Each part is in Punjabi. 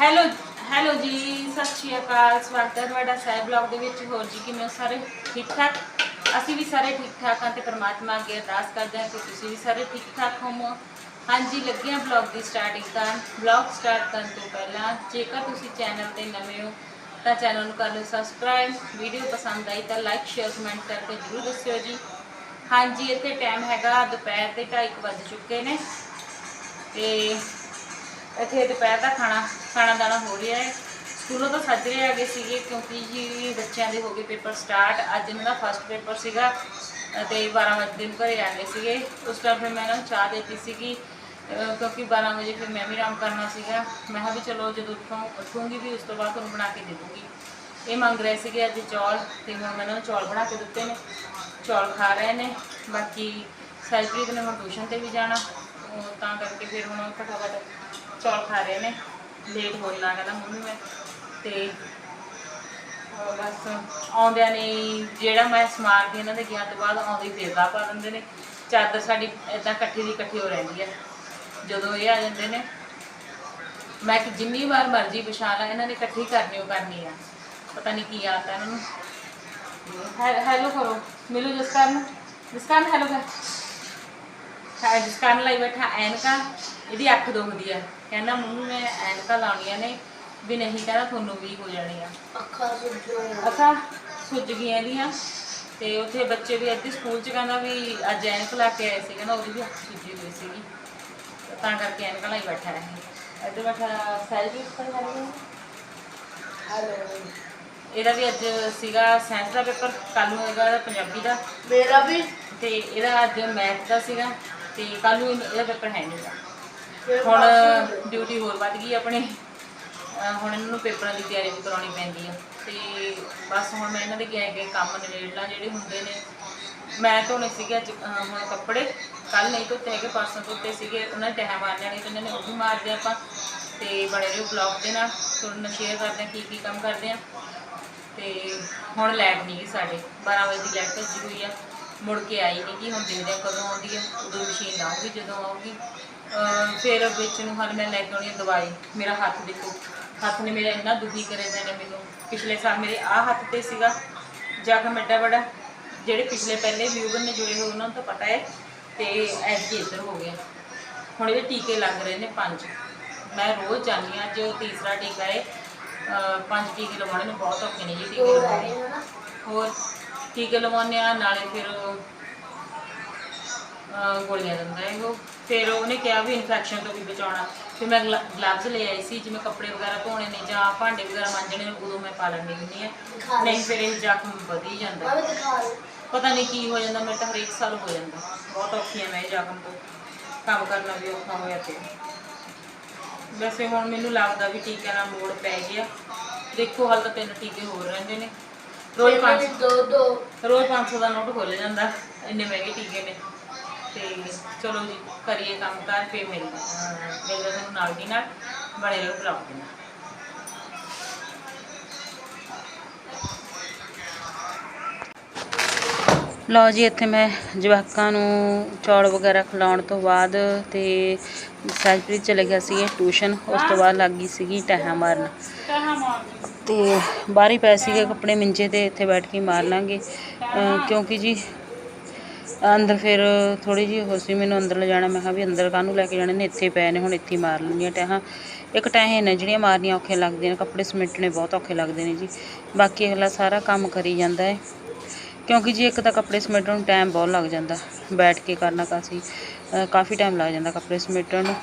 ਹੈਲੋ ਹੈਲੋ ਜੀ, ਸਤਿ ਸ਼੍ਰੀ ਅਕਾਲ, ਸਵਾਗਤ ਹੈ ਤੁਹਾਡਾ ਸਾਹਿਬ ਬਲੌਗ ਦੇ ਵਿੱਚ। ਹੋਰ ਜੀ, ਕਿਵੇਂ ਹੋ ਸਾਰੇ? ਠੀਕ ਠਾਕ ਅਸੀਂ ਵੀ ਸਾਰੇ ਠੀਕ ਠਾਕ ਹਾਂ ਤੇ ਪ੍ਰਮਾਤਮਾ ਅੱਗੇ ਅਰਦਾਸ ਕਰਦੇ ਹਾਂ ਕਿ ਤੁਸੀਂ ਵੀ ਸਾਰੇ ਠੀਕ ਠਾਕ ਹੋਵੋ। ਹਾਂਜੀ, ਲੱਗੇ ਹਾਂ ਬਲੌਗ ਦੀ ਸਟਾਰਟਿੰਗ ਕਰਨ ਬਲੌਗ ਸਟਾਰਟ ਕਰਨ ਤੋਂ ਪਹਿਲਾਂ, ਜੇਕਰ ਤੁਸੀਂ ਚੈਨਲ ਤੇ ਨਵੇਂ ਹੋ, ਤਾਂ ਚੈਨਲ ਨੂੰ ਕਰ ਲਓ ਸਬਸਕ੍ਰਾਈਬ ਵੀਡੀਓ ਪਸੰਦ ਆਈ ਤਾਂ ਲਾਈਕ ਸ਼ੇਅਰ ਕਮੈਂਟ ਕਰਕੇ ਜਰੂਰ ਦੱਸਿਓ ਜੀ। ਹਾਂਜੀ, ਇੱਥੇ ਟਾਈਮ ਹੈਗਾ, ਦੁਪਹਿਰ ਦੇ 2:30 ਵੱਜ ਚੁੱਕੇ ਨੇ। ਤੇ ਇੱਥੇ ਦੁਪਹਿਰ ਦਾ ਖਾਣਾ ਖਾਣਾ ਦਾਣਾ ਹੋ ਰਿਹਾ ਹੈ। ਸਕੂਲੋਂ ਤਾਂ ਸੱਜ ਰਹੇ ਹੈਗੇ ਸੀਗੇ ਕਿਉਂਕਿ ਜੀ ਬੱਚਿਆਂ ਦੇ ਹੋ ਗਏ ਪੇਪਰ ਸਟਾਰਟ। ਅੱਜ ਇਹਨਾਂ ਦਾ ਫਸਟ ਪੇਪਰ ਸੀਗਾ ਤੇ 12 ਵਜੇ ਨੂੰ ਘਰੇ ਆ ਗਏ ਸੀਗੇ। ਉਸ ਟਾਈਮ ਫਿਰ ਮੈਂ ਇਹਨਾਂ ਨੂੰ ਚਾਹ ਦੇਤੀ ਸੀਗੀ। ਕਿਉਂਕਿ 12 ਵਜੇ ਫਿਰ ਮੈਂ ਵੀ ਆਰਾਮ ਕਰਨਾ ਸੀਗਾ। ਮੈਂ ਕਿਹਾ ਵੀ ਚਲੋ ਜਦੋਂ ਉੱਠਾਂ, ਉੱਠੂੰਗੀ ਵੀ ਉਸ ਤੋਂ ਬਾਅਦ ਤੁਹਾਨੂੰ ਬਣਾ ਕੇ ਦੇ ਦੂੰਗੀ। ਇਹ ਮੰਗ ਰਹੇ ਸੀਗੇ ਅੱਜ ਚੌਲ ਤੇ ਹੁਣ ਮੈਂ ਇਹਨਾਂ ਨੂੰ ਚੌਲ ਬਣਾ ਕੇ ਦਿੱਤੇ ਨੇ। ਚੌਲ ਖਾ ਰਹੇ ਨੇ। ਬਾਕੀ ਸੈਲਪ੍ਰੀਤ ਨੇ ਹੁਣ ਟਿਊਸ਼ਨ ਤੇ ਵੀ ਜਾਣਾ। ਉਹ ਤਾਂ ਕਰਕੇ ਫਿਰ ਹੁਣ ਫਟਾਫਟ ਚੌਲ ਖਾ ਰਹੇ ਨੇ। ਲੇਟ ਹੋਣ ਲੱਗਾ ਕਹਿੰਦਾ ਮੰਮੀ ਮੈਂ। ਤੇ ਉਹ ਬਸ ਆਉਂਦਿਆਂ ਨੇ ਹੀ ਜਿਹੜਾ ਮੈਂ ਸਮਾਰ ਦੀ ਇਹਨਾਂ ਦੇ ਗਿਆ ਤੋਂ ਬਾਅਦ ਆਉਂਦੇ ਹੀ ਫੇਰ ਦਾ ਪਾ ਦਿੰਦੇ ਨੇ। ਚਾਦਰ ਸਾਡੀ ਇਦਾਂ ਇਕੱਠੀ ਦੀ ਇਕੱਠੀ ਹੋ ਰਹਿੰਦੀ ਹੈ ਜਦੋਂ ਇਹ ਆ ਜਾਂਦੇ ਨੇ, ਮੈਂ ਕਿ ਜਿੰਨੀ ਵਾਰ ਮਰਜ਼ੀ ਵਿਛਾ ਲਾਂ, ਇਹਨਾਂ ਨੇ ਇਕੱਠੀ ਕਰਨੀ ਉਹ ਕਰਨੀ ਆ। ਪਤਾ ਨਹੀਂ ਕੀ ਆਤਾ ਇਹਨਾਂ ਨੂੰ। ਹੈ- ਹੈਲੋ ਕਰੋ। ਮਿਲੋ ਜਸਕਰਨ। ਜਸਕਰਨ ਹੈਲੋ ਕਰ। ਹੈ ਜਸਕਰਨ ਲਈ ਬੈਠਾ ਐਨਕਾ ਇਹਦੀ ਅੱਖ ਦੁਖਦੀ ਆ। ਕਹਿੰਦਾ ਮੰਮੀ ਮੈਂ ਐਨਕਾਂ ਲਾਉਣੀਆਂ ਨੇ ਵੀ ਨਹੀਂ ਕਹਿੰਦਾ ਤੁਹਾਨੂੰ ਵੀ ਹੋ ਜਾਣੀ ਆ ਅੱਖਾਂ ਅੱਖਾਂ ਸੁੱਜ ਗਈਆਂ ਇਹਦੀਆਂ ਤੇ ਉੱਥੇ ਬੱਚੇ ਵੀ ਅੱਧੀ ਸਕੂਲ ਚ ਕਹਿੰਦਾ ਵੀ ਅੱਜ ਐਨਕ ਲਾ ਕੇ ਆਏ ਸੀ। ਕਹਿੰਦਾ ਉਹਦੀ ਵੀ ਅੱਖ ਸੁੱਜੀ ਹੋਈ ਸੀਗੀ। ਤਾਂ ਕਰਕੇ ਐਨਕ ਲਾਈ ਬੈਠਾ ਹੈ ਇੱਧਰ ਬੈਠਾ ਸੈਲਫੀ ਉੱਪਰ ਕਰ ਰਿਹਾ ਹੈਲੋ। ਇਹਦਾ ਵੀ ਅੱਜ ਸੀਗਾ ਸਾਇੰਸ ਦਾ ਪੇਪਰ ਕੱਲ ਨੂੰ ਹੈਗਾ ਪੰਜਾਬੀ ਦਾ। ਮੇਰਾ ਵੀ? ਤੇ ਇਹਦਾ ਅੱਜ ਮੈਥ ਦਾ ਸੀਗਾ। ਤੇ ਕੱਲ ਨੂੰ ਇਹਦਾ ਪੇਪਰ ਹੈ ਨਹੀਂ ਫਿਰ ਹੁਣ ਡਿਊਟੀ ਹੋਰ ਵੱਧ ਗਈ ਆਪਣੀ। ਹੁਣ ਇਹਨਾਂ ਨੂੰ ਪੇਪਰਾਂ ਦੀ ਤਿਆਰੀ ਵੀ ਕਰਾਉਣੀ ਪੈਂਦੀ ਆ। ਤੇ ਬਸ ਹੁਣ ਮੈਂ ਇਹਨਾਂ ਦੇ ਗਏ ਗਏ ਕੰਮ ਨਿਬੇੜਨਾ ਜਿਹੜੇ ਹੁੰਦੇ ਨੇ। ਮੈਂ ਧੋਣੇ ਸੀਗੇ ਅੱਜ ਹੁਣ ਕੱਪੜੇ। ਕੱਲ ਨਹੀਂ ਧੋਤੇ ਹੈਗੇ, ਪਰਸੋਂ ਧੋਤੇ ਸੀਗੇ। ਉਹਨਾਂ ਨੇ ਟਹਿ ਮਾਰ ਲੈਣੇ ਤੇ ਇਹਨਾਂ ਨੇ ਉਹ ਵੀ ਮਾਰਦੇ ਆਪਾਂ। ਤੇ ਬਣੇ ਰਹੋ ਬਲੌਗ ਦੇ ਨਾਲ। ਤੁਹਾਨੂੰ ਨਾਲ ਸ਼ੇਅਰ ਕਰਦੇ ਹਾਂ ਕੀ ਕੀ ਕੰਮ ਕਰਦੇ ਆ ਤੇ ਹੁਣ ਲੈਬ ਨਹੀਂ ਗਈ ਸਾਡੇ। 12 ਵਜੇ ਦੀ ਲਾਈਟ ਭੱਜੀ ਹੋਈ ਆ। ਮੁੜ ਕੇ ਆਈ ਨਹੀਂ ਕਿ ਹੁਣ ਦੇਖਦੇ ਹਾਂ ਕਦੋਂ ਆਉਂਦੀ ਹੈ, ਉਦੋਂ ਮਸ਼ੀਨ ਆਊਗੀ, ਜਦੋਂ ਆਊਗੀ। ਫਿਰ ਵਿੱਚ ਨੂੰ ਹਾਲ ਮੈਂ ਲੈ ਕੇ ਆਉਣੀ ਦਵਾਈ, ਮੇਰਾ ਹੱਥ ਦੇਖੋ, ਹੱਥ ਨੇ ਮੇਰਾ ਇੰਨਾ ਦੁਖੀ ਕਰੇ ਦੇ ਨੇ ਮੈਨੂੰ। ਪਿਛਲੇ ਸਾਲ ਮੇਰੇ ਆਹ ਹੱਥ ਤੇ ਸੀਗਾ ਜ਼ਖਮ ਐਡਾ ਵੱਡਾ ਜਿਹੜੇ ਪਿਛਲੇ ਪਹਿਲੇ ਵਿਊਵਰ ਨੇ ਜੁੜੇ ਹੋਏ, ਉਹਨਾਂ ਨੂੰ ਤਾਂ ਪਤਾ ਹੈ, ਤੇ ਐਸੀ ਇੱਧਰ ਹੋ ਗਿਆ। ਹੁਣ ਇਹਦੇ ਟੀਕੇ ਲੱਗ ਰਹੇ ਨੇ ਪੰਜ। ਮੈਂ ਰੋਜ਼ ਜਾਂਦੀ ਹਾਂ, ਜੋ ਤੀਸਰਾ ਟੀਕਾ ਹੈ ਪੰਜ ਟੀਕੇ ਲਵਾਉਣੇ ਨੇ, ਬਹੁਤ ਔਖੇ ਨੇ ਜੀ ਟੀਕੇ ਦੋ ਲਵਾਉਣੇ। ਹੋਰ? ਟੀਕੇ ਲਵਾਉਂਦੇ ਆ ਨਾਲੇ ਫਿਰ ਅਹ ਗੋਲੀਆਂ ਦਿੰਦਾ ਹੈ ਉਹ। ਫਿਰ ਉਹਨੇ ਕਿਹਾ ਵੀ ਇਨਫੈਕਸ਼ਨ ਤੋਂ ਵੀ ਬਚਾਉਣਾ। ਫਿਰ ਮੈਂ ਗਲਵਜ਼ ਲੈ ਆਈ ਸੀ ਜਿਵੇਂ ਕੱਪੜੇ ਵਗੈਰਾ ਧੋਣੇ ਨੇ ਜਾਂ ਭਾਂਡੇ ਵਗੈਰਾ ਮਾਂਜਣੇ ਨੇ ਉਦੋਂ ਮੈਂ ਪਾ ਲੈਂਦੀ ਹੁੰਦੀ ਆ ਨਹੀਂ ਫਿਰ ਇਹ ਜ਼ਖਮ ਵਧੀ ਜਾਂਦਾ। ਪਤਾ ਨਹੀਂ ਕੀ ਹੋ ਜਾਂਦਾ ਮੇਰੇ ਤਾਂ ਹਰੇਕ ਸਾਲ ਹੋ ਜਾਂਦਾ। ਬਹੁਤ ਔਖੀ ਆ ਮੈਂ ਇਹ ਜ਼ਖਮ ਤੋਂ। ਕੰਮ ਕਰਨਾ ਵੀ ਔਖਾ ਹੋਇਆ ਪਿਆ। ਵੈਸੇ ਹੁਣ ਮੈਨੂੰ ਲੱਗਦਾ ਵੀ ਟੀਕਿਆਂ ਨਾਲ ਮੋੜ ਪੈ ਗਿਆ। ਦੇਖੋ ਹਾਲ ਤਾਂ ਤਿੰਨ ਟੀਕੇ ਹੋਰ ਰਹਿੰਦੇ ਨੇ। ਰੋਜ਼ ਫਿਰ ਪੰਜ ਮੇਰੇ ਦੋ ਦੋ। ਰੋਜ਼ 500 ਦਾ ਨੋਟ ਖੋਲ ਜਾਂਦਾ ਇੰਨੇ ਮਹਿੰਗੇ ਟੀਕੇ ਨੇ। ਤੇ ਚਲੋ ਜੀ ਕਰੀਏ ਕੰਮ ਕਰ ਫੇ ਮਿਲ ਮਿਲਦੇ ਤੁਹਾਨੂੰ ਨਾਲ ਦੀ ਨਾਲ ਬਣੇ ਰਹੋ ਬਲੌਗ ਦੇ ਨਾਲ। ਲਓ ਜੀ ਇੱਥੇ ਮੈਂ ਜਵਾਕਾਂ ਨੂੰ ਚੌਲ ਵਗੈਰਾ ਖਿਲਾਉਣ ਤੋਂ ਬਾਅਦ ਤੇ ਸੈਜਪ੍ਰੀਤ ਚਲੇ ਗਿਆ ਸੀ ਟਿਊਸ਼ਨ ਉਸ ਤੋਂ ਬਾਅਦ ਲੱਗ ਗਈ ਸੀਗੀ ਟਹਿਆ ਮਾਰਨ। ਤੇ ਬਾਹਰ ਹੀ ਪਏ ਸੀਗੇ ਕੱਪੜੇ ਮਿੰਜੇ ਤੇ ਇੱਥੇ ਬੈਠ ਕੇ ਮਾਰ ਲਾਂਗੇ। ਕਿਉਂਕਿ ਜੀ, ਅੰਦਰ ਫਿਰ ਥੋੜੀ ਜਿਹੀ ਹੋ ਸੀ, ਮੈਨੂੰ ਅੰਦਰ ਲਿਜਾਣਾ ਮੈਂ ਕਿਹਾ ਵੀ ਅੰਦਰ ਕਾਹਨੂੰ ਲੈ ਕੇ ਜਾਣੇ? ਨੇ ਇੱਥੇ ਪਏ ਨੇ, ਹੁਣ ਇੱਥੇ ਹੀ ਮਾਰ ਲੈਣੀਆਂ ਟੈਹਾਂ ਇੱਕ ਟੈਹਾਂ ਨੇ ਜਿਹੜੀਆਂ ਮਾਰਨੀਆਂ ਔਖੇ ਲੱਗਦੀਆਂ ਨੇ, ਕੱਪੜੇ ਸਮੇਟਣੇ ਬਹੁਤ ਔਖੇ ਲੱਗਦੇ ਨੇ ਜੀ। ਬਾਕੀ ਅਗਲਾ ਸਾਰਾ ਕੰਮ ਕਰੀ ਜਾਂਦਾ ਹੈ। ਕਿਉਂਕਿ ਜੀ ਇੱਕ ਤਾਂ ਕੱਪੜੇ ਸਮੇਟਣ ਨੂੰ ਟਾਈਮ ਬਹੁਤ ਲੱਗ ਜਾਂਦਾ। ਬੈਠ ਕੇ ਕਰਨਾ ਕਾਸੀ ਕਾਫੀ ਟਾਈਮ ਲੱਗ ਜਾਂਦਾ ਕੱਪੜੇ ਸਮੇਟਣ ਨੂੰ।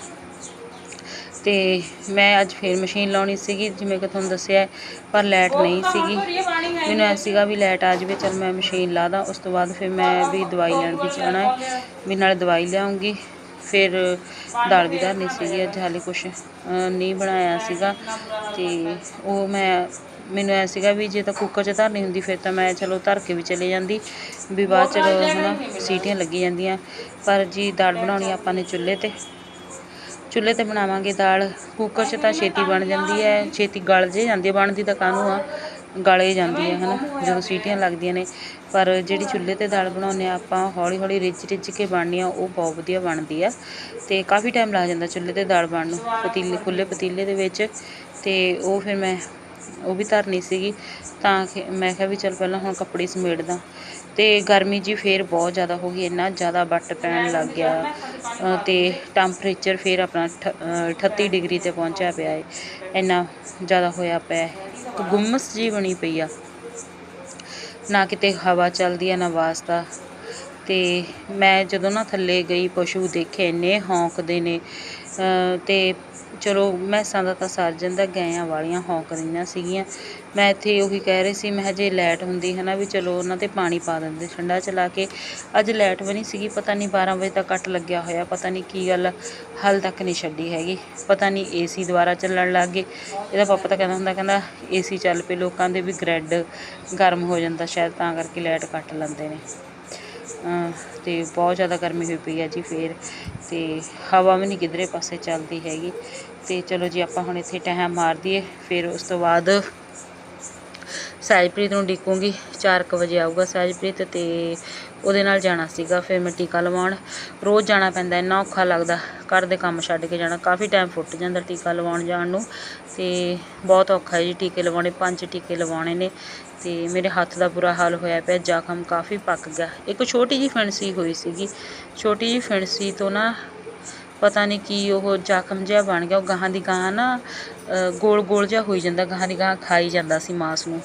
ਤੇ ਮੈਂ ਅੱਜ ਫੇਰ ਮਸ਼ੀਨ ਲਾਉਣੀ ਸੀਗੀ, ਜਿਵੇਂ ਕਿ ਤੁਹਾਨੂੰ ਦੱਸਿਆ ਪਰ ਲਾਈਟ ਨਹੀਂ ਸੀਗੀ। ਮੈਨੂੰ ਐ ਸੀਗਾ ਵੀ ਲਾਈਟ ਆ ਜਾਵੇ, ਚਲ ਮੈਂ ਮਸ਼ੀਨ ਲਾ ਦਾਂ, ਉਸ ਤੋਂ ਬਾਅਦ ਫਿਰ ਮੈਂ ਵੀ ਦਵਾਈ ਲੈਣ ਵੀ ਜਾਣਾ ਹੈ। ਵੀ ਨਾਲੇ ਦਵਾਈ ਲਿਆਉਂਗੀ, ਫਿਰ ਦਾਲ ਵੀ ਧਰਨੀ ਸੀਗੀ ਅੱਜ, ਹਾਲੇ ਕੁਛ ਨਹੀਂ ਬਣਾਇਆ ਸੀਗਾ। ਤੇ ਉਹ ਮੈਂ, ਮੈਨੂੰ ਐ ਸੀਗਾ ਵੀ ਜੇ ਤਾਂ ਕੁੱਕਰ 'ਚ ਧਰਨੀ ਹੁੰਦੀ, ਫਿਰ ਤਾਂ ਮੈਂ ਚਲੋ ਧਰ ਕੇ ਵੀ ਚਲੇ ਜਾਂਦੀ, ਵੀ ਬਾਅਦ ਚਲੋ ਹਨਾ, ਸੀਟੀਆਂ ਲੱਗੀ ਜਾਂਦੀਆਂ। ਪਰ ਜੀ ਦਾਲ ਬਣਾਉਣੀ ਆਪਾਂ ਨੇ ਚੁੱਲ੍ਹੇ ਤੇ ਚੁੱਲ੍ਹੇ ਤੇ ਬਣਾਵਾਂਗੇ ਦਾਲ। ਕੁੱਕਰ 'ਚ ਤਾਂ ਛੇਤੀ ਬਣ ਜਾਂਦੀ ਹੈ। ਛੇਤੀ ਗਲ ਜੇ ਜਾਂਦੀ ਹੈ। ਬਣਦੀ ਤਾਂ ਕਾਹਨੂੰ ਆ? ਗਲੇ ਜਾਂਦੀ ਹੈ, ਹਨਾ? ਜਦੋਂ ਸੀਟੀਆਂ ਲੱਗਦੀਆਂ ਨੇ। ਪਰ ਜਿਹੜੀ ਚੁੱਲ੍ਹੇ ਤੇ ਦਾਲ ਬਣਾਉਂਦੇ ਆ ਆਪਾਂ ਹੌਲੀ ਹੌਲੀ ਰਿੱਝ ਰਿੱਝ ਕੇ ਬਣਨੀ ਆ, ਉਹ ਬਹੁਤ ਵਧੀਆ ਬਣਦੀ ਆ। ਤੇ ਕਾਫੀ ਟਾਈਮ ਲੱਗ ਜਾਂਦਾ ਚੁੱਲ੍ਹੇ ਤੇ ਦਾਲ ਬਣਨ ਨੂੰ। ਪਤੀਲੇ ਖੁੱਲੇ ਪਤੀਲੇ ਦੇ ਵਿੱਚ। ਤੇ ਉਹ ਫਿਰ ਮੈਂ, ਉਹ ਵੀ ਧਰਨੀ ਸੀਗੀ। ਤਾਂ ਕਿ ਮੈਂ ਕਿਹਾ ਵੀ ਚੱਲ ਪਹਿਲਾਂ ਹੁਣ ਕੱਪੜੇ ਸਮੇਟਦਾ। ਅਤੇ ਗਰਮੀ ਜੀ ਫਿਰ ਬਹੁਤ ਜ਼ਿਆਦਾ ਹੋ ਗਈ, ਇੰਨਾ ਜ਼ਿਆਦਾ ਵੱਟ ਪੈਣ ਲੱਗ ਗਿਆ ਅਤੇ ਟੈਂਪਰੇਚਰ ਫਿਰ ਆਪਣਾ ਠ ਅਠੱਤੀ ਡਿਗਰੀ ਤੇ ਪਹੁੰਚਿਆ ਪਿਆ ਹੈ ਇੰਨਾ ਜ਼ਿਆਦਾ ਹੋਇਆ ਪਿਆ ਗੁੰਮਸ ਜੀ ਬਣੀ ਪਈ ਆ। ਨਾ ਕਿਤੇ ਹਵਾ ਚੱਲਦੀ ਆ, ਨਾ ਵਾਸਤਾ ਅਤੇ ਮੈਂ ਜਦੋਂ ਨਾ ਥੱਲੇ ਗਈ, ਪਸ਼ੂ ਦੇਖੇ ਇੰਨੇ ਹੌਂਕਦੇ ਨੇ ਅਤੇ ਤੇ ਚਲੋ ਮੈਸਾਂ ਦਾ ਤਾਂ ਸਰ ਜਾਂਦਾ ਗਾਇਆਂ ਵਾਲੀਆਂ ਹੌਂਕ ਰਹੀਆਂ ਸੀਗੀਆਂ। ਮੈਂ ਇੱਥੇ ਉਹੀ ਕਹਿ ਰਹੀ ਸੀ, ਮੈਂ ਕਿਹਾ ਜੇ ਲਾਈਟ ਹੁੰਦੀ ਹੈ ਨਾ ਵੀ ਚਲੋ ਉਹਨਾਂ ਤੇ ਪਾਣੀ ਪਾ ਦਿੰਦੇ, ਠੰਡਾ ਚਲਾ ਕੇ। ਅੱਜ ਲਾਈਟ ਵੀ ਨਹੀਂ ਸੀਗੀ, ਪਤਾ ਨਹੀਂ 12 ਵਜੇ ਤੱਕ ਕੱਟ ਲੱਗਿਆ ਹੋਇਆ, ਪਤਾ ਨਹੀਂ ਕੀ ਗੱਲ ਹਾਲ ਤੱਕ ਨਹੀਂ ਛੱਡੀ ਹੈਗੀ। ਪਤਾ ਨਹੀਂ ਏਸੀ ਦੁਬਾਰਾ ਚੱਲਣ ਲੱਗ ਗਏ। ਇਹਦਾ ਪਾਪਾ ਤਾਂ ਕਹਿੰਦਾ ਹੁੰਦਾ, ਕਹਿੰਦਾ ਏਸੀ ਚੱਲ ਪਏ, ਲੋਕਾਂ ਦੇ ਵੀ ਗ੍ਰਿਡ ਗਰਮ ਹੋ ਜਾਂਦਾ, ਸ਼ਾਇਦ ਤਾਂ ਕਰਕੇ ਲਾਈਟ ਕੱਟ ਲੈਂਦੇ ਨੇ। ਤੇ ਬਹੁਤ ਜ਼ਿਆਦਾ ਗਰਮੀ ਹੋਈ ਪਈ ਹੈ ਜੀ ਫੇਰ, ਤੇ ਹਵਾ ਵੀ ਨਹੀਂ ਕਿਧਰੇ ਪਾਸੇ ਚੱਲਦੀ ਹੈਗੀ। ਤੇ ਚਲੋ ਜੀ, ਆਪਾਂ ਹੁਣ ਇੱਥੇ ਟਾਈਮ ਮਾਰ ਦਈਏ ਫਿਰ ਉਸ ਤੋਂ ਬਾਅਦ ਸਹਿਜਪ੍ਰੀਤ ਨੂੰ ਡਿੱਕੂੰਗੀ 4:00 ਵਜੇ ਆਊਗਾ ਸਹਿਜਪ੍ਰੀਤ ਤੇ ਉਹਦੇ ਨਾਲ ਜਾਣਾ ਸੀਗਾ, ਫਿਰ ਮੈਂ ਟੀਕਾ ਲਵਾਉਣ। ਰੋਜ਼ ਜਾਣਾ ਪੈਂਦਾ, ਇੰਨਾ ਔਖਾ ਲੱਗਦਾ। ਘਰ ਦੇ ਕੰਮ ਛੱਡ ਕੇ ਜਾਣਾ, ਕਾਫੀ ਟਾਈਮ ਫੁੱਟ ਜਾਂਦਾ ਟੀਕਾ ਲਵਾਉਣ ਜਾਣ ਨੂੰ। ਤੇ ਬਹੁਤ ਔਖਾ ਹੈ ਜੀ ਟੀਕੇ ਲਵਾਉਣੇ, ਪੰਜ ਟੀਕੇ ਲਵਾਉਣੇ ਨੇ। ਤੇ ਮੇਰੇ ਹੱਥ ਦਾ ਬੁਰਾ ਹਾਲ ਹੋਇਆ ਪਿਆ, ਜ਼ਖਮ ਕਾਫੀ ਪੱਕ ਗਿਆ। ਇੱਕ ਛੋਟੀ ਜੀ ਫਿਣਸੀ ਹੋਈ ਸੀਗੀ। ਛੋਟੀ ਜੀ ਫਿਣਸੀ ਤੋਂ ਨਾ ਪਤਾ ਨਹੀਂ ਕੀ ਉਹ ਜ਼ਖਮ ਜਿਹਾ ਬਣ ਗਿਆ, ਉਹ ਗਾਹਾਂ ਦੀ ਗਾਹਾਂ ਨਾ ਗੋਲ ਗੋਲ ਜਿਹਾ ਹੋਈ ਜਾਂਦਾ, ਗਾਹਾਂ ਦੀ ਗਾਹਾਂ ਖਾਈ ਜਾਂਦਾ ਸੀ ਮਾਸ ਨੂੰ।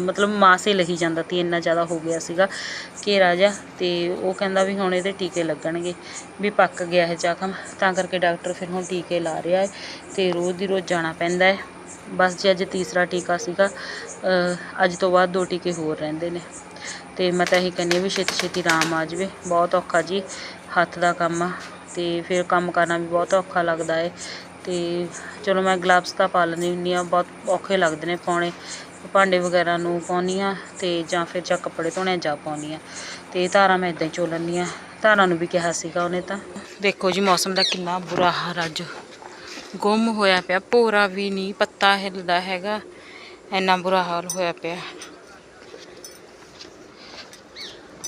ਮਤਲਬ ਮਾਸ ਹੀ ਲਹੀ ਜਾਂਦਾ ਤੀ ਇੰਨਾ ਜ਼ਿਆਦਾ ਹੋ ਗਿਆ ਸੀਗਾ, ਘੇਰਾ ਜਿਹਾ, ਤੇ ਉਹ ਕਹਿੰਦਾ ਵੀ ਹੁਣ ਇਹਦੇ ਟੀਕੇ ਲੱਗਣਗੇ, ਵੀ ਪੱਕ ਗਿਆ ਹੈ ਜ਼ਖਮ। ਤਾਂ ਕਰਕੇ ਡਾਕਟਰ ਫਿਰ ਹੁਣ ਟੀਕੇ ਲਾ ਰਿਹਾ ਹੈ, ਤੇ ਰੋਜ਼ ਦੀ ਰੋਜ਼ ਜਾਣਾ ਪੈਂਦਾ ਹੈ। ਬਸ ਜੀ, ਅੱਜ ਤੀਸਰਾ ਟੀਕਾ ਸੀਗਾ ਅੱਜ ਤੋਂ ਬਾਅਦ ਦੋ ਟੀਕੇ ਹੋਰ ਰਹਿੰਦੇ ਨੇ। ਤੇ ਮੈਂ ਤਾਂ ਇਹੀ ਕਹਿੰਦੀ ਹਾਂ ਵੀ ਛੇਤੀ ਛੇਤੀ ਆਰਾਮ ਆ ਜਾਵੇ। ਬਹੁਤ ਔਖਾ ਜੀ, ਹੱਥ ਦਾ ਕੰਮ ਆ ਤੇ ਫਿਰ ਕੰਮ ਕਰਨਾ ਵੀ ਬਹੁਤ ਔਖਾ ਲੱਗਦਾ ਏ। ਤੇ ਚਲੋ ਮੈਂ ਗਲਵਸ ਤਾਂ ਪਾ ਲੈਂਦੀ ਹੁੰਦੀ ਆ ਬਹੁਤ ਔਖੇ ਲੱਗਦੇ ਨੇ ਪਾਉਣੇ। ਭਾਂਡੇ ਵਗੈਰਾ ਨੂੰ ਪਾਉਂਦੀ ਹਾਂ ਤੇ ਜਾਂ ਫਿਰ ਜਾਂ ਕੱਪੜੇ ਧੋਣੇ ਜਾ ਪਾਉਂਦੀ ਹਾਂ। ਤੇ ਧਾਰਾਂ ਮੈਂ ਇਦਾਂ ਹੀ ਚੋ ਲੈਂਦੀ ਹਾਂ। ਧਾਰਾਂ ਨੂੰ ਵੀ ਕਿਹਾ ਸੀਗਾ ਉਹਨੇ ਤਾਂ। ਦੇਖੋ ਜੀ ਮੌਸਮ ਦਾ ਕਿੰਨਾ ਬੁਰਾ ਹਾਲ ਅੱਜ। ਗੁੰਮ ਹੋਇਆ ਪਿਆ, ਭੋਰਾ ਵੀ ਨਹੀਂ, ਪੱਤਾ ਹਿੱਲਦਾ ਹੈਗਾ। ਇੰਨਾ ਬੁਰਾ ਹਾਲ ਹੋਇਆ ਪਿਆ।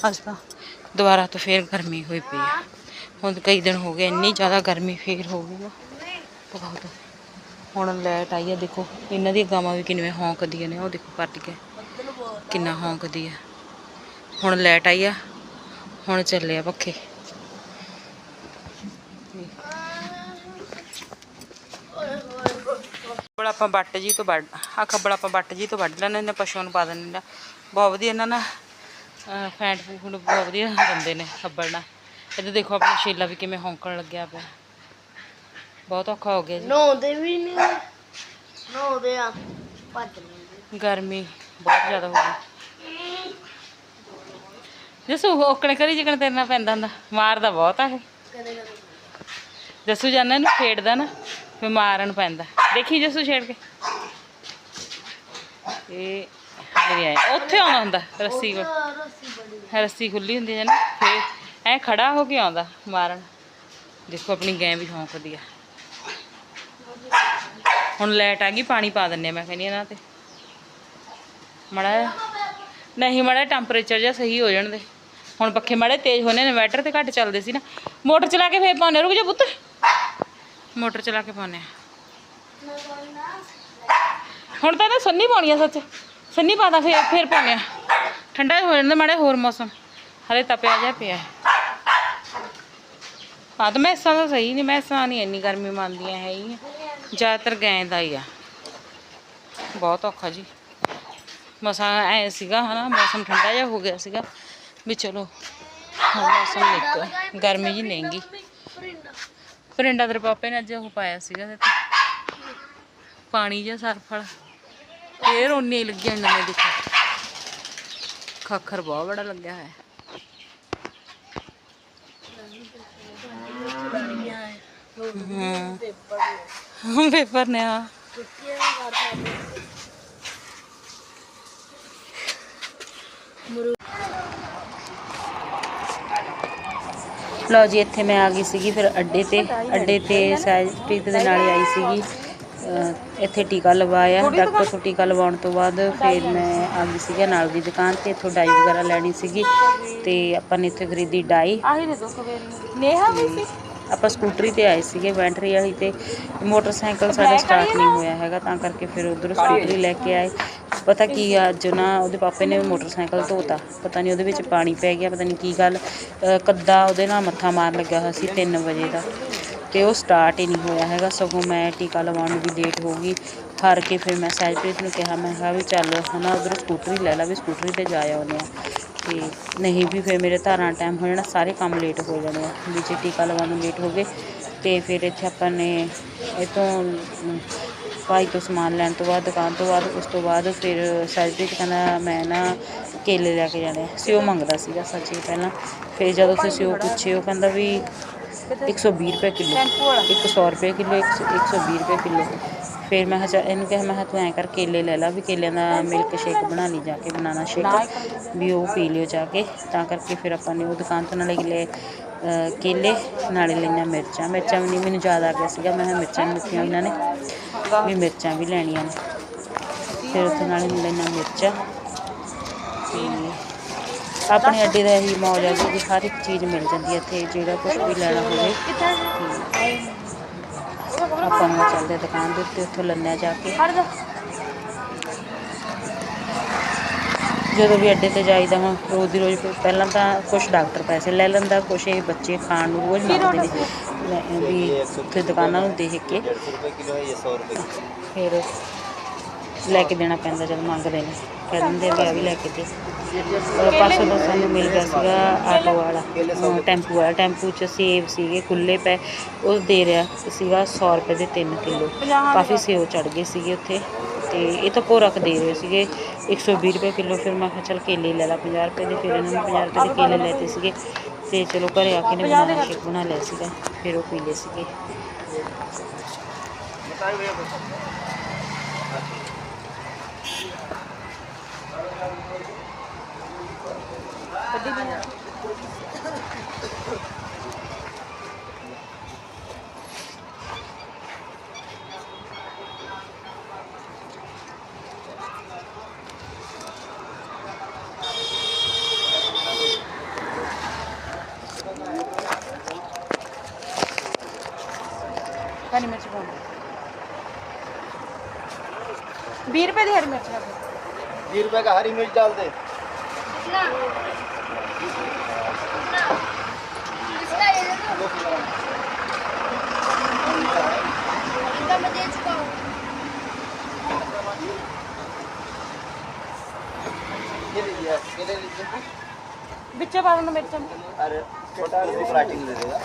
ਅੱਜ ਤਾਂ ਦੁਬਾਰਾ ਤੋਂ ਫੇਰ ਗਰਮੀ ਹੋਈ ਪਈ ਆ। ਹੁਣ ਕਈ ਦਿਨ ਹੋ ਗਏ, ਇੰਨੀ ਜ਼ਿਆਦਾ ਗਰਮੀ ਫੇਰ ਹੋ ਗਈ ਆ। ਬਹੁਤ। ਹੁਣ ਲਾਈਟ ਆਈ ਆ, ਦੇਖੋ, ਇਹਨਾਂ ਦੀਆਂ ਗਾਵਾਂ ਵੀ ਕਿੰਨੀਆਂ ਹੌਂਕਦੀਆਂ ਨੇ, ਉਹ ਦੇਖੋ ਕੱਟ ਕੇ, ਕਿੰਨਾ ਹੌਂਕਦੀ ਆ। ਹੁਣ ਲਾਈਟ ਆਈ ਆ, ਹੁਣ ਚੱਲੇ ਆ ਪੱਖੇ। ਖੱਬਲ ਆਪਾਂ ਬੱਟ ਜੀ ਤੋਂ ਵੱਢ ਆ ਖੱਬਲ ਆਪਾਂ ਬੱਟ ਜੀ ਤੋਂ ਵੱਢ ਲੈਣੇ ਨੇ ਪਸ਼ੂਆਂ ਨੂੰ ਪਾ ਦਿੰਦੇ ਬਹੁਤ ਵਧੀਆ ਇਹਨਾਂ ਨਾਲ ਫੈਂਟ ਫੂਡ ਬਹੁਤ ਵਧੀਆ ਦਿੰਦੇ ਨੇ ਖੱਬਲ ਨਾਲ। ਇੱਧਰ ਦੇਖੋ ਆਪਣਾ ਸ਼ੇਲਾ ਵੀ ਕਿਵੇਂ ਹੌਂਕਣ ਲੱਗਿਆ ਪਿਆ। ਬਹੁਤ ਔਖਾ ਹੋ ਗਿਆ ਜੀ। ਨਹਾਉਂਦੇ ਵੀ ਨਹੀਂ ਨਹਾਉਂਦੇ ਆ ਭੱਜ ਲੈਂਦੇ ਗਰਮੀ ਬਹੁਤ ਜ਼ਿਆਦਾ ਹੋ ਗਈ। ਜਸੂ ਔਕਣੇ ਕਰੀ ਜਿਕਣ ਤੇਰੇ ਨਾਲ ਪੈਂਦਾ ਹੁੰਦਾ। ਮਾਰਦਾ ਬਹੁਤ ਆ ਇਹ। ਜਸੂ ਜਾਨਾ ਇਹਨੂੰ ਖੇਡਦਾ ਨਾ ਫਿਰ ਮਾਰਨ ਪੈਂਦਾ। ਦੇਖੀ ਜਸੂ ਛੇੜ ਕੇ। ਇਹ ਮੇਰੇ ਆਏ ਉੱਥੇ ਆਉਂਦਾ ਹੁੰਦਾ, ਰੱਸੀ ਕੋਲ ਰੱਸੀ ਬੜੀ ਰੱਸੀ ਖੁੱਲੀ ਹੁੰਦੀ ਹੈ ਨਾ, ਫਿਰ ਐ ਖੜਾ ਹੋ ਕੇ ਆਉਂਦਾ ਮਾਰਨ। ਦੇਖੋ ਆਪਣੀ ਗੈਂ ਵੀ ਹੌਂਕਦੀ ਆ। ਹੁਣ ਲਾਈਟ ਆ ਗਈ, ਪਾਣੀ ਪਾ ਦਿੰਨੇ ਮੈਂ ਕਹਿੰਦੀ ਇਹਨਾਂ ਤੇ। ਮੜਾ ਨਹੀਂ, ਮੜਾ ਟੈਂਪਰੇਚਰ ਜਿਹਾ ਸਹੀ ਹੋ ਜਾਣ ਦੇ। ਹੁਣ ਪੱਖੇ ਮਾੜੇ ਤੇਜ਼ ਹੋਣੇ ਨੇ ਇਨਵਰਟਰ ਤੇ ਘੱਟ ਚੱਲਦੇ ਸੀ ਨਾ। ਮੋਟਰ ਚਲਾ ਕੇ ਫੇਰ ਪਾਉਣੇ ਰੁਕ ਜਾ ਪੁੱਤ। ਮੋਟਰ ਚਲਾ ਕੇ ਪਾਉਣੇ ਆ। ਹੁਣ ਤਾਂ ਨਾ ਸੰਨੀ ਪਾਉਣੀ ਆ ਸੱਚ। ਸੰਨੀ ਪਾਦਾ ਫਿਰ ਫਿਰ ਪਾਉਣੇ ਆ ਠੰਡਾ ਹੋ ਜਾਂਦਾ, ਮਾੜਾ ਹੋਰ ਮੌਸਮ। ਹਲੇ ਤਪਿਆ ਜਿਹਾ ਪਿਆ। ਹਾਂ, ਤਾਂ ਮੈਸਾਂ ਤਾਂ ਸਹੀ ਨਹੀਂ ਮੈਸਾਂ ਨਹੀਂ ਇੰਨੀ ਗਰਮੀ ਮੰਨਦੀਆਂ ਹੈ ਹੀ ਜ਼ਿਆਦਾਤਰ ਗੈਂ ਦਾ ਹੀ ਆ। ਬਹੁਤ ਔਖਾ ਜੀ। ਮਸਾਂ ਐ ਸੀਗਾ, ਹਨਾ, ਮੌਸਮ ਠੰਡਾ ਜਿਹਾ ਹੋ ਗਿਆ ਸੀਗਾ। ਵੀ ਚਲੋ ਮੌਸਮ ਨਿਕ ਗਰਮੀ ਜੀ ਨਹੀਂਗੀ ਪਰਿੰਡਾ ਤੇਰੇ ਪਾਪੇ ਨੇ ਅੱਜ ਉਹ ਪਾਇਆ ਸੀਗਾ, ਤੇ ਪਾਣੀ ਜਿਹਾ ਸਰਫਲ ਫੇਰ ਉਨੇ ਹੀ ਲੱਗਿਆ ਨਵੇਂ ਦੇਖੋ ਖੱਖਰ ਬਹੁਤ ਬੜਾ ਲੱਗਿਆ ਹੈ ਹਾਂ। ਪੇਪਰ ਨੇ ਆ ਲਓ ਜੀ, ਇੱਥੇ ਮੈਂ ਆ ਗਈ ਸੀਗੀ, ਫਿਰ ਅੱਡੇ ਤੇ ਅੱਡੇ ਤੇ ਸਹਿਜਪ੍ਰੀਤ ਦੇ ਨਾਲ ਆਈ ਸੀਗੀ। ਇੱਥੇ ਟੀਕਾ ਲਵਾਇਆ ਡਾਕਟਰ ਤੋਂ ਟੀਕਾ ਲਵਾਉਣ ਤੋਂ ਬਾਅਦ ਫਿਰ ਮੈਂ ਆ ਗਈ ਸੀਗਾ ਨਾਲ ਦੀ ਦੁਕਾਨ ਤੇ ਇੱਥੋਂ ਡਾਈ ਵਗੈਰਾ ਲੈਣੀ ਸੀਗੀ ਤੇ ਆਪਾਂ ਨੇ ਇੱਥੇ ਖਰੀਦੀ ਡਾਈ। ਨੇਹਾ ਵੀ ਸੀ? ਆਪਾਂ ਸਕੂਟਰੀ ਤੇ ਆਏ ਸੀਗੇ ਬੈਟਰੀ ਵਾਲੀ ਤੇ ਮੋਟਰਸਾਈਕਲ ਸਾਡਾ ਸਟਾਰਟ ਨਹੀਂ ਹੋਇਆ ਹੈਗਾ ਤਾਂ ਕਰਕੇ ਫਿਰ ਉਧਰ ਸਕੂਟਰੀ ਲੈ ਕੇ ਆਏ। ਪਤਾ ਕੀ ਆ, ਅੱਜ ਨਾ ਉਹਦੇ ਪਾਪੇ ਨੇ ਮੋਟਰਸਾਈਕਲ ਧੋਤਾ ਪਤਾ ਨਹੀਂ ਉਹਦੇ ਵਿੱਚ ਪਾਣੀ ਪੈ ਗਿਆ ਪਤਾ ਨਹੀਂ ਕੀ ਗੱਲ ਕੱਦਾ ਉਹਦੇ ਨਾਲ ਮੱਥਾ ਮਾਰ ਲੱਗਿਆ ਹੋਇਆ ਸੀ 3 ਵਜੇ ਦਾ। ਤੇ ਉਹ ਸਟਾਰਟ ਹੀ ਨਹੀਂ ਹੋਇਆ ਹੈਗਾ। ਸਗੋਂ ਮੈਂ ਟੀਕਾ ਲਵਾਉਣ ਨੂੰ ਵੀ ਲੇਟ ਹੋ ਗਈ। ਹਾਰ ਕੇ ਫਿਰ ਮੈਂ ਸਹਿਜਪ੍ਰੀਤ ਨੂੰ ਕਿਹਾ, ਮੈਂ ਕਿਹਾ ਵੀ ਚੱਲ ਹਨਾ, ਉਧਰ ਸਕੂਟਰੀ ਲੈ ਲਾ ਵੀ ਸਕੂਟਰੀ ਤੇ ਜਾ ਆਉਂਦੇ ਆ ਤੇ ਨਹੀਂ ਵੀ ਫਿਰ ਮੇਰੇ ਧਾਰਾਂ ਟਾਈਮ ਹੋ ਜਾਣਾ, ਸਾਰੇ ਕੰਮ ਲੇਟ ਹੋ ਜਾਣੇ ਆ। ਵੀ ਜੇ ਟੀਕਾ ਲਵਾਉਣ ਨੂੰ ਲੇਟ ਹੋ ਗਏ, ਤੇ ਫਿਰ ਇੱਥੇ ਆਪਾਂ ਨੇ ਇਹ ਭਾਈ ਤੋਂ ਸਮਾਨ ਲੈਣ ਤੋਂ ਬਾਅਦ, ਦੁਕਾਨ ਤੋਂ ਬਾਅਦ, ਉਸ ਤੋਂ ਬਾਅਦ ਫਿਰ ਸਹਿਜਪ੍ਰੀਤ ਕਹਿੰਦਾ, ਮੈਂ ਨਾ ਕੇਲੇ ਲੈ ਕੇ ਜਾਣੇ ਸਿਓ ਮੰਗਦਾ ਸੀਗਾ, ਸੱਚੀ ਪਹਿਲਾਂ। ਫਿਰ ਜਦੋਂ ਤੁਸੀਂ ਸਿਓ ਪੁੱਛੇ, ਉਹ ਕਹਿੰਦਾ ਵੀ 120 ਰੁਪਏ ਕਿਲੋ। ਟੈਂਪੂ ਵਾਲਾ। 100 ਰੁਪਏ ਕਿਲੋ 120 ਰੁਪਏ ਕਿਲੋ। ਫਿਰ ਮੈਂ ਕਿਹਾ ਚੱਲ ਇਹਨੂੰ ਕਿਹਾ ਮੈਂ ਕਿਹਾ ਤੂੰ ਐਂ ਕਰ ਕੇਲੇ ਲੈ ਲਾ ਵੀ ਕੇਲਿਆਂ ਦਾ ਮਿਲਕ ਸ਼ੇਕ ਬਣਾ ਲਈ ਜਾ ਕੇ ਬਨਾਨਾ ਸ਼ੇਕ ਵੀ ਉਹ ਪੀ ਲਿਓ ਜਾ ਕੇ। ਤਾਂ ਕਰਕੇ ਫਿਰ ਆਪਾਂ ਨੇ ਉਹ ਦੁਕਾਨ ਤੋਂ ਨਾਲੇ ਲੈ ਕੇਲੇ ਨਾਲੇ ਲਈਆਂ ਮਿਰਚਾਂ। ਮਿਰਚਾਂ ਵੀ ਨਹੀਂ ਮੈਨੂੰ ਯਾਦ ਆ ਗਿਆ ਸੀਗਾ। ਮੈਂ ਕਿਹਾ ਮਿਰਚਾਂ ਵੀ ਦਿੱਤੀਆਂ ਇਹਨਾਂ ਨੇ ਵੀ ਮਿਰਚਾਂ ਵੀ ਲੈਣੀਆਂ ਨੇ। ਫਿਰ ਉੱਥੇ ਨਾਲੇ ਲੈਣਾ ਮਿਰਚਾਂ। ਆਪਣੀ ਅੱਡੇ ਦਾ ਹੀ ਮੌਜ ਹੈ ਜੀ ਹਰ ਇੱਕ ਚੀਜ਼ ਮਿਲ ਜਾਂਦੀ ਹੈ ਇੱਥੇ ਜਿਹੜਾ ਕੁਝ ਵੀ ਲੈਣਾ ਹੋਵੇ। ਆਪਾਂ ਨੂੰ ਚੱਲਦੇ ਦੁਕਾਨ ਦੇ ਉੱਤੇ ਉੱਥੋਂ ਲੰਨਿਆ ਜਾ ਕੇ। ਜਦੋਂ ਵੀ ਅੱਡੇ ਤੇ ਜਾਈਦਾ ਵਾ ਰੋਜ਼ ਦੀ ਰੋਜ਼ ਪਹਿਲਾਂ ਤਾਂ ਕੁਝ ਡਾਕਟਰ ਪੈਸੇ ਲੈ ਲੈਂਦਾ ਕੁਝ ਇਹ ਬੱਚੇ ਖਾਣ ਨੂੰ ਰੋਜ਼ ਮੰਗਦੇ ਨੇ। ਵੀ ਉੱਥੇ ਦੁਕਾਨਾਂ ਨੂੰ ਦੇਖ ਕੇ। ਫਿਰ ਲੈ ਕੇ ਦੇਣਾ ਪੈਂਦਾ ਜਦ ਮੰਗਦੇ ਨੇ। ਕਹਿ ਦਿੰਦੇ ਵੀ ਆ ਵੀ ਲੈ ਕੇ ਦੇ। ਅਹ ਪਾਸੋਂ ਦਾ ਸਾਨੂੰ ਮਿਲ ਗਿਆ ਸੀਗਾ ਆਟੋ ਵਾਲਾ। ਅਹ ਟੈਂਪੂ ਵਾਲਾ। ਟੈਂਪੂ 'ਚ ਸੇਬ ਸੀਗੇ ਖੁੱਲੇ ਪਏ। ਉਹ ਦੇ ਰਿਹਾ ਸੀਗਾ 100 ਰੁਪਏ ਦੇ 3 ਕਿਲੋ। ਕਾਫੀ ਸੇਬ ਚੜ ਗਏ ਸੀਗੇ ਉੱਥੇ। ਤੇ ਇਹ ਤਾਂ ਪੋਰਕ ਦੇ ਰਹੇ ਸੀਗੇ। 120 ਰੁਪਏ ਕਿਲੋ। ਫਿਰ ਮੈਂ ਕਿਹਾ ਚੱਲ ਕੇਲੇ ਲੈ ਲਾ 50 ਰੁਪਏ ਦੇ। ਫਿਰ ਇਹਨਾਂ ਨੇ 50 ਰੁਪਏ ਦੇ ਕੇਲੇ ਲੈਤੇ ਸੀਗੇ। ਤੇ ਚਲੋ ਘਰੇ ਆ ਕੇ ਨੇ ਬਨਾਨਾ ਸ਼ੇਕ ਬਣਾ ਲਿਆ ਸੀਗਾ। ਫਿਰ ਉਹ ਪੀ ਲਏ ਸੀਗੇ। ਕਾਨੀ ਮਿਰਚ ਪਾਉਣੀ 20 ਰੁਪਏ ਦੀ ਹਰੀ ਮਿਰਚ ਹੈ बीस रुपए का हरी मिर्च डाल दे ਵਿੱਚੇ ਪਾ ਦੇਣਾ ਮਿਰਚਾਂ अरे छोटा आलू पराठी ले देगा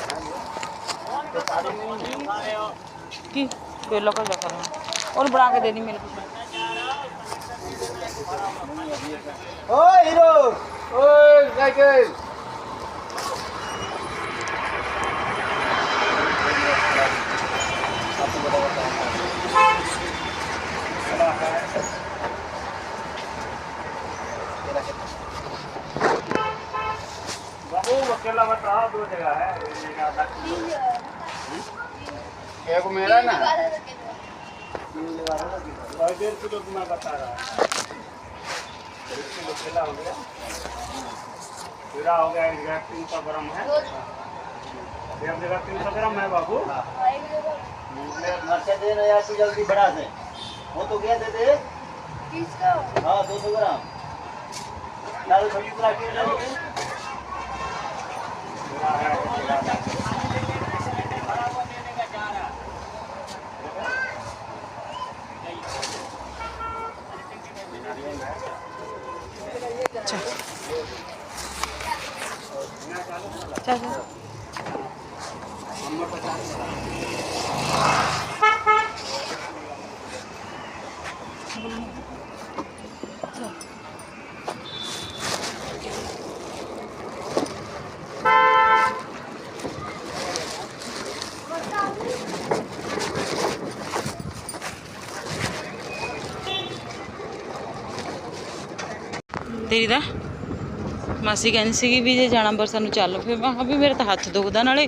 ਕੀ ਕੇਲਾ ਕਾ ਜਾ ਕਰਾਂ ਉਹਨੂੰ ਬਣਾ ਕੇ ਦੇ ਦੀ ਮੇਰੇ ਕੋਲ ओ हीरो ओ साइकिल एक मेरा ना? पूरा हो। गया। एक जगह तीन सौ ग्राम है। एक जगह तीन सौ ग्राम है बाबू। मर्चा दे ना यार तू जल्दी बढ़ा दे। वो तो क्या दे दे। हाँ दो सौ ग्राम। सब्ज़ी पराठी 자. 자, 자. ਚੱਲ ਮਾਸੀ ਕਹਿੰਦੀ ਸੀਗੀ ਵੀ ਜੇ ਜਾਣਾ ਅੰਬਰਸਰ ਨੂੰ ਚੱਲ ਫਿਰ। ਮੈਂ ਕਿਹਾ ਵੀ ਮੇਰੇ ਤਾਂ ਹੱਥ ਦੁਖਦਾ, ਨਾਲੇ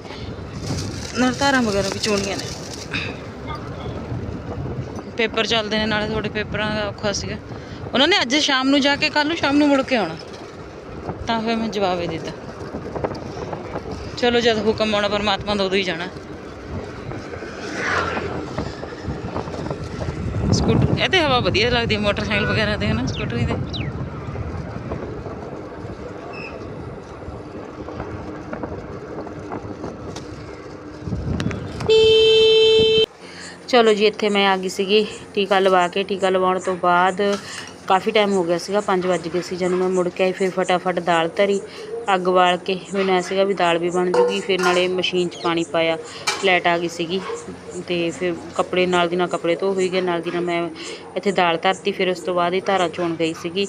ਨਾਲ ਧਾਰਾਂ ਵਗੈਰਾ ਵੀ ਚੋਣੀਆਂ ਨੇ। ਪੇਪਰ ਚੱਲਦੇ ਨੇ, ਨਾਲੇ ਤੁਹਾਡੇ ਪੇਪਰਾਂ ਦਾ ਔਖਾ ਸੀਗਾ। ਉਹਨਾਂ ਨੇ ਅੱਜ ਸ਼ਾਮ ਨੂੰ ਜਾ ਕੇ ਕੱਲ ਨੂੰ ਸ਼ਾਮ ਨੂੰ ਮੁੜ ਕੇ ਆਉਣਾ। ਤਾਂ ਫਿਰ ਮੈਂ ਜਵਾਬ ਹੀ ਦਿੱਤਾ। ਚਲੋ ਜਦ ਹੁਕਮ ਆਉਣਾ, ਪਰਮਾਤਮਾ ਦਾ ਉਦੋਂ ਹੀ ਜਾਣਾ। ਸਕੂਟਰ ਇਹ ਤੇ ਹਵਾ ਵਧੀਆ ਲੱਗਦੀ ਮੋਟਰਸਾਈਕਲ ਵਗੈਰਾ ਤੇ ਹਨਾ, ਸਕੂਟਰੀ ਤੇ। ਚਲੋ ਜੀ ਇੱਥੇ ਮੈਂ ਆ ਗਈ ਸੀਗੀ ਟੀਕਾ ਲਵਾ ਕੇ ਟੀਕਾ ਲਵਾਉਣ ਤੋਂ ਬਾਅਦ ਕਾਫੀ ਟਾਈਮ ਹੋ ਗਿਆ ਸੀਗਾ 5 ਵੱਜ ਗਏ ਸੀ ਜਦੋਂ ਮੈਂ ਮੁੜ ਕੇ ਆਈ, ਫਿਰ ਫਟਾਫਟ ਦਾਲ ਧਰੀ, ਅੱਗ ਬਾਲ ਕੇ। ਮੈਨੂੰ ਐ ਸੀਗਾ ਵੀ ਦਾਲ ਵੀ ਬਣ ਜੂਗੀ, ਫਿਰ ਨਾਲੇ ਮਸ਼ੀਨ 'ਚ ਪਾਣੀ ਪਾਇਆ ਲਾਈਟ ਆ ਗਈ ਸੀਗੀ। ਤੇ ਫਿਰ ਕੱਪੜੇ ਨਾਲ ਦੀ ਨਾਲ ਕੱਪੜੇ ਧੋ ਹੋਈ ਗਏ, ਨਾਲ ਦੀ ਨਾਲ ਮੈਂ ਇੱਥੇ ਦਾਲ ਧਰਤੀ, ਫਿਰ ਉਸ ਤੋਂ ਬਾਅਦ ਹੀ ਧਾਰਾ ਚੋਣ ਗਈ ਸੀਗੀ।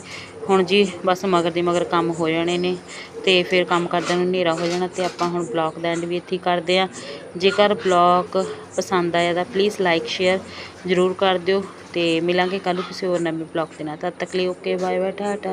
ਹੁਣ ਜੀ ਬਸ ਮਗਰ ਦੀ ਮਗਰ ਕੰਮ ਹੋ ਜਾਣੇ ਨੇ, ਤੇ ਫਿਰ ਕੰਮ ਕਰਦਿਆਂ ਨੂੰ ਹਨੇਰਾ ਹੋ ਜਾਣਾ, ਤੇ ਆਪਾਂ ਹੁਣ ਬਲੌਗ ਦਾ ਐਂਡ ਵੀ ਇੱਥੇ ਹੀ ਕਰਦੇ ਆ। ਜੇਕਰ ਬਲੌਗ ਪਸੰਦ ਆਇਆ ਤਾਂ ਪਲੀਜ਼ ਲਾਈਕ ਸ਼ੇਅਰ ਜ਼ਰੂਰ ਕਰ ਦਿਓ। ਤੇ ਮਿਲਾਂਗੇ ਕੱਲ੍ਹ ਨੂੰ ਕਿਸੇ ਹੋਰ ਨਵੇਂ ਬਲੌਗ ਦੇ ਨਾਲ। ਤਦ ਤੱਕ ਲਈ ਓਕੇ ਬਾਏ ਬਾਏ ਟਾਟਾ